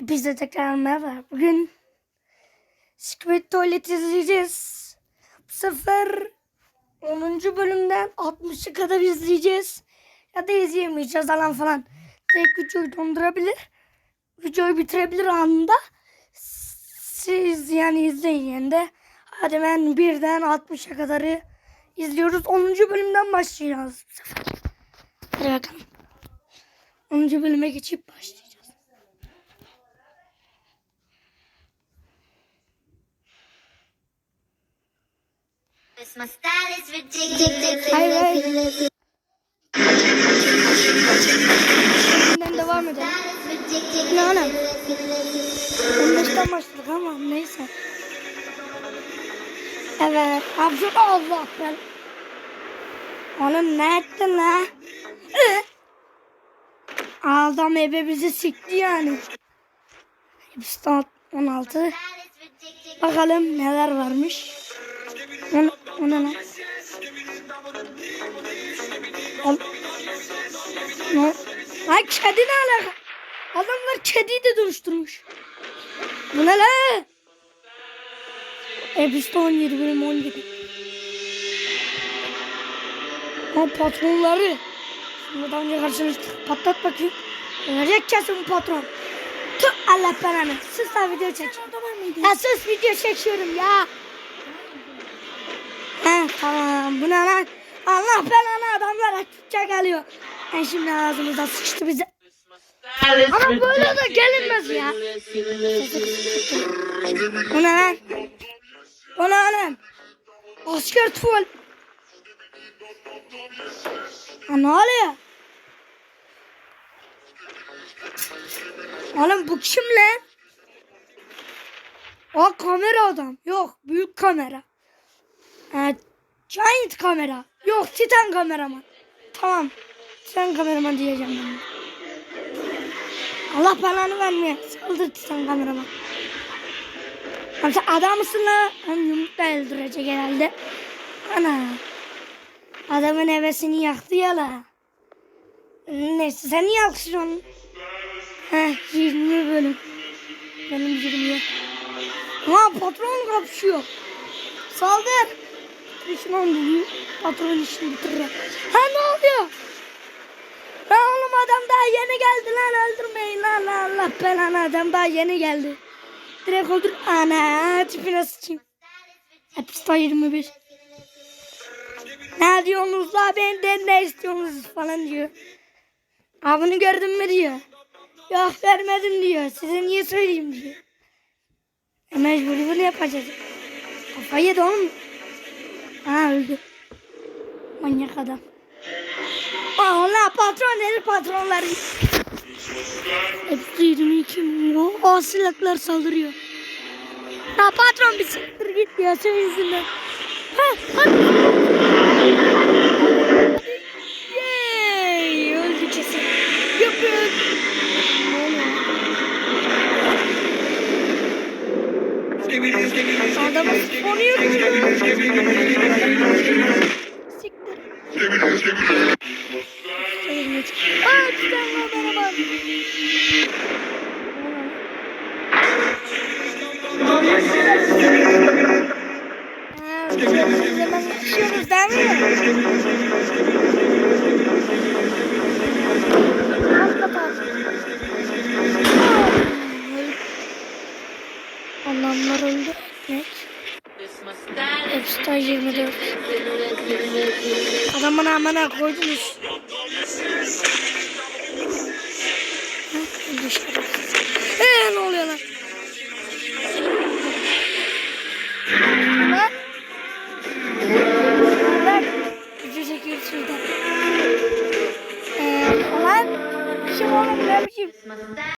De tekrar merhaba. Bugün Squid Tuvalet izleyeceğiz. Bu sefer 10. bölümden 60'ı kadar izleyeceğiz. Ya da izleyemeyeceğiz falan falan. Tek videoyu dondurabilir. Videoyu bitirebilir anında. Siz yani izleyin de. Hadi ben birden 60'a kadarı izliyoruz. 10. bölümden başlayacağız bu sefer. Hadi bakalım. 10. bölüme geçip başlayacağız. Hayır hayır. Şimdiden devam edelim. Ne anam? 15'ten başladık ama neyse. Evet. Absürt Allah ben. Oğlum ne ettin la? Adam ebe bizi sikti yani. Hepsi 16. Bakalım neler varmış. O ne? Al. Ne? Ay kedi ne alaka? Adamlar kediyi de dönüştürmüş. Bu ne lan? Episode 17 bölüm 17. Ha patronları. Şimdi daha önce karşılaştık. Patlat bakayım. Verecek kesin bu patron. Tüh Allah belanı. Sus da video çekiyorum. Ya sus video çekiyorum ya. Tamam bu ne lan? Allah belanı adamlar açıkça geliyor. Ben şimdi ağzımıza sıçtı bize. Ama böyle de gelinmez ya. Bu ne lan? Bu ne lan? Asker tuval. Ha ne oluyor? Oğlum bu kim lan? O kamera adam. Yok büyük kamera. Ha, giant kamera. Yok titan kameraman. Tamam. Titan kameraman diyeceğim ben. Allah belanı vermeye. Saldır titan kameraman. Abi sen adam mısın la? Hem yumrukla öldürecek herhalde. Ana. Adamın hevesini yaktı ya la. Neyse sen niye alkışlıyorsun? Heh 20 bölüm. Benim 20'ye. Ha patron kapışıyor. Saldır. Düşman buluyor. Patron işini bitirir. Ha ne oluyor? Lan oğlum adam daha yeni geldi lan öldürmeyin lan lan Allah belanı adam daha yeni geldi. Direkt öldür. Ana tipine sıçayım. Episode 21. Ne diyorsunuz la benden ne istiyorsunuz falan diyor. Ha bunu gördün mü diyor. Yok vermedim diyor. Size niye söyleyeyim diyor. E mecburi bunu yapacağız. Kafayı yedi oğlum. Ha öldü. Manyak adam. Allah patron dedi patronları. Hepsi 22 milyon. O silahlar saldırıyor. Ha patron bir siktir git ya senin yüzünden. Ha hadi. Adamı sponuyor. Siktir. Aa güzel var merhaba. Ha, biz hemen geçiyoruz değil mi? Hepsi 24. Adamın amına koydunuz. Ha, dışarı. Ee, ne oluyor lan. Kim oğlum ne biçim?